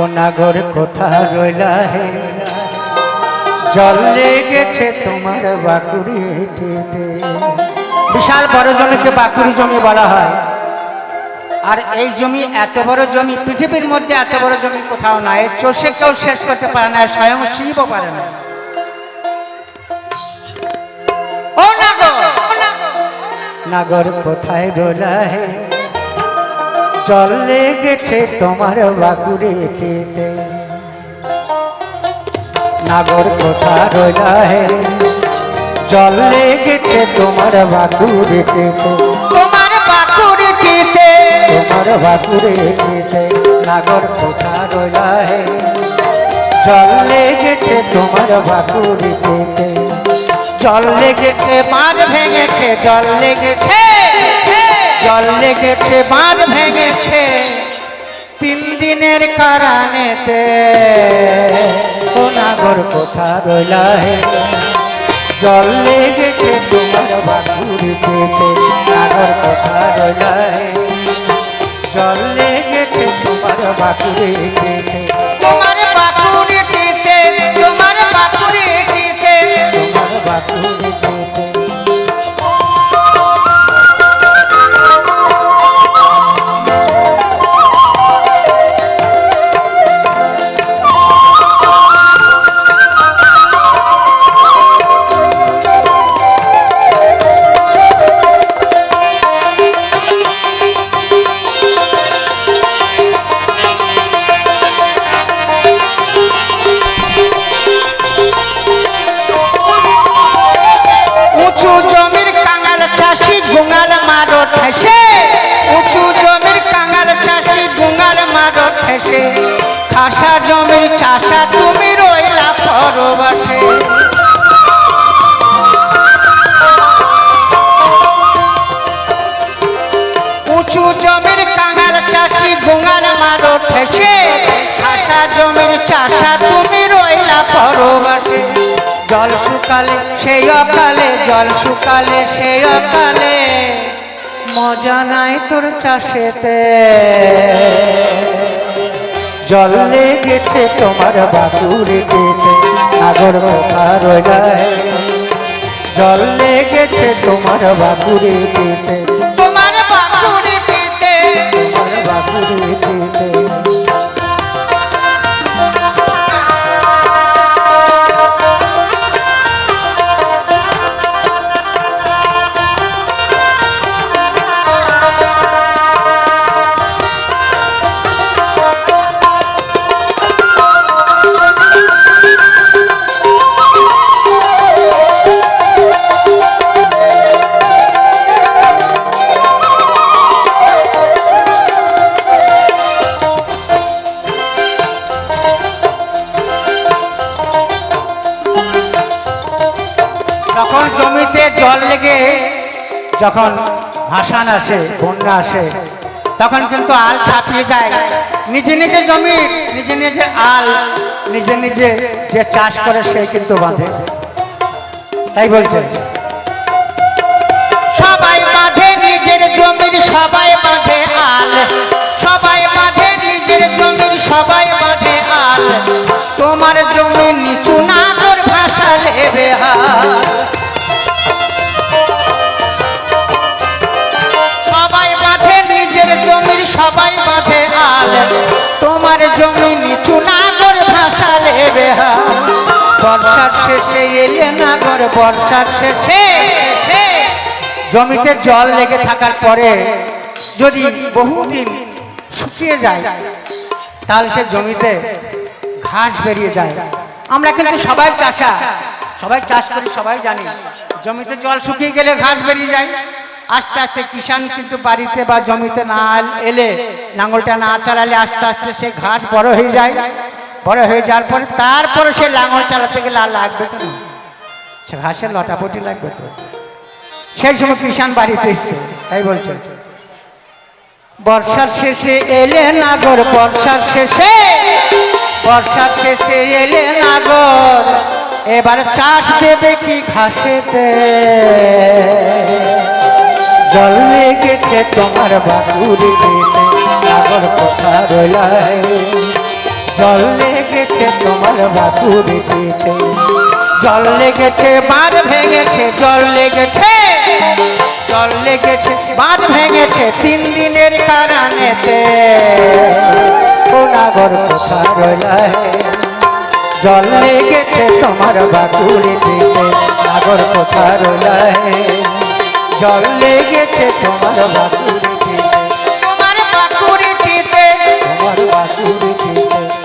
কোনাগর কোথা রইলা হে? জল লেগেছে তোমার বাকুড়িটিতে বিশাল বড় জমিকে বাকুড়ি জমি বলা হয়। আর এই জমি এত বড় জমি, পৃথিবীর মধ্যে এত বড় জমি কোথাও নাই। চষে কেউ শেষ করতে পারে না, স্বয়ং শিবও পারে না। ও নাগর! নাগর কোথায় রোলা হে? জল লেগেছে তোমার বাকুড়িটিতে নাগর কোথা রোলা হে? জল লেগেছে তোমার বাকুড়িটিতে তোমার বাকুড়িটিতে তোমার বাকুড়িটিতে নাগর কোথা রোলা হে? জল লেগেছে তোমার বাকুড়িটিতে জল লেগেছে বাঁধ ভেঙেছে জল লেগেছে। জল লেগেছে, বাঁধ ভেঙেছে। তিন দিনের কারণেতে ও কোথা রইলা হে? জল লেগেছে তোমার বাকুড়িতে নাগর কোথা রইলা হে? জল লেগেছে তোমার বাকুড়িতে তোমার ঠেসে। উঁচু জমির কাঙাল চাষি গুঙাল মারো ঠেসে। খাসা জমির চাষা তুমি রইলা পরবাসে। উঁচু জমির কাঙাল চাষি গুঙাল মারো ঠেসে। খাসা জমির চাষা তুমি রইলা পরবাসে। জল শুকালে সেই অকালে, জল শুকালে সেই অকালে। মজা নাই তোর চাষেতে। জল লেগেছে তোমার বাকুড়িতে নাগর কোথা রইলা যায় জল লেগেছে তোমার বাকুড়িতে তোমার জমিতে জল লেগে যখন ভাসান আসে, বন্যা আসে, তখন কিন্তু আল ছাপিয়ে যায়। নিজে নিজে জমি, নিজে নিজে আল, নিজে নিজে যে চাষ করে সে কিন্তু বাঁধে। তাই বলছে। সবাই বাঁধে নিজের জমির, সবাই বাঁধে আল। সবাই বাঁধে নিজের জমির, সবাই বাঁধে আল। তোমার জমি নিচু শেষে এলে বর্ষার শেষে জমিতে জল লেগে থাকার পরে যদি বহুদিন শুকিয়ে যায়, তাহলে সে জমিতে ঘাস বেরিয়ে যায়। আমরা কিন্তু সবাই চাষা, সবাই চাষ করি, সবাই জানি। জমিতে জল শুকিয়ে গেলে ঘাস বেরিয়ে যায়। আস্তে আস্তে কিষান কিন্তু বাড়িতে বা জমিতে না এলে লাঙলটা না চালালে আস্তে আস্তে সে ঘাস বড় হয়ে যায়। বড় হয়ে যাওয়ার পরে তারপরে সে লাঙল চালাতে গেলে আর লাগবে কেন? সে ঘাসের লটাপটি লাগবে তো। সেই সময় কিষান বাড়িতে এসছে, তাই বলছে, বর্ষার শেষে এলে নাগর বর্ষার শেষে বর্ষার শেষে এলে নাগর এবার চাষ দেবে কি ঘাসেতে? জল লেগেছে তোমার বাকুড়িতে নাগর কোথা রইলাই জল লেগেছে তোমার বাসুরে জল লেগেছে, বাঁধ ভেঙেছে, জল লেগেছে। জল লেগেছে, বাঁধ ভেঙেছে তিন দিনের কারণেতে কোনাগর কথা রইল জল লেগেছে তোমার বাসুরে যেতে কথা রইল জল লেগেছে তোমার বাসুরে তোমার বাসুরে যেতে তোমার